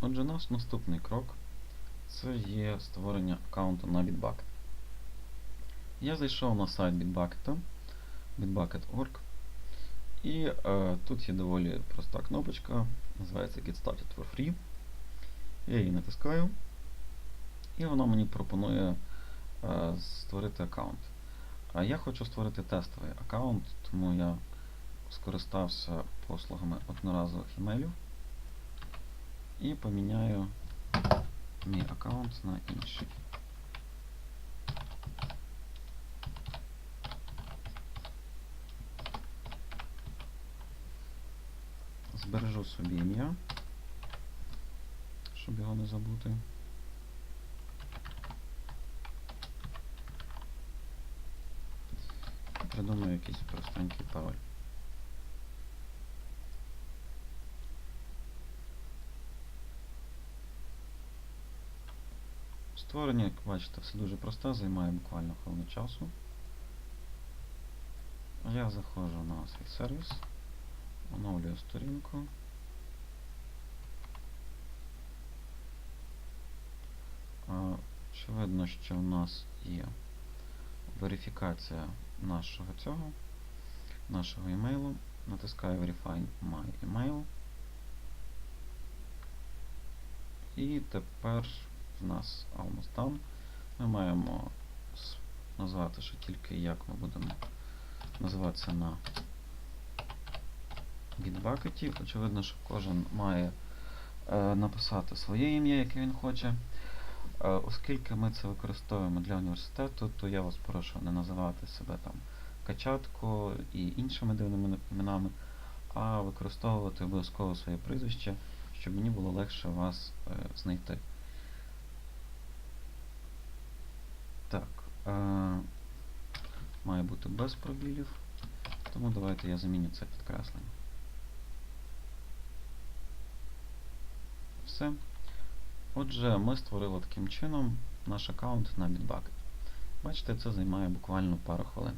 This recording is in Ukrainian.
Отже, наш наступний крок це є створення аккаунту на Bitbucket. Я зайшов на сайт Bitbucket, bitbucket.org, і е, тут є доволі проста кнопочка, називається Get Started for Free. Я її натискаю, і воно мені пропонує е, створити аккаунт. А я хочу створити тестовий аккаунт, тому я скористався послугами одноразових імейлів і поміняю мій аккаунт на інший. Збережу собі ім'я, щоб його не забути. Придумаю якийсь простенький пароль. Створення, як бачите, все дуже просте, займає буквально хвилину часу. Я заходжу на свій сервіс, оновлюю сторінку. Очевидно, що в нас є верифікація нашого цього, нашого емейлу. Натискаю Verify My Email. І тепер в нас almost done. Ми маємо назвати ще тільки як ми будемо називатися на Bitbucket. Очевидно, що кожен має е, написати своє ім'я, яке він хоче. Е, Оскільки ми це використовуємо для університету, то я вас прошу не називати себе там Качатко і іншими дивними іменами, а використовувати обов'язково своє прізвище, щоб мені було легше вас е, знайти. Так, е, має бути без пробілів, тому давайте я заміню це підкреслення. Все. Отже, ми створили таким чином наш аккаунт на Bitbucket. Бачите, це займає буквально пару хвилин.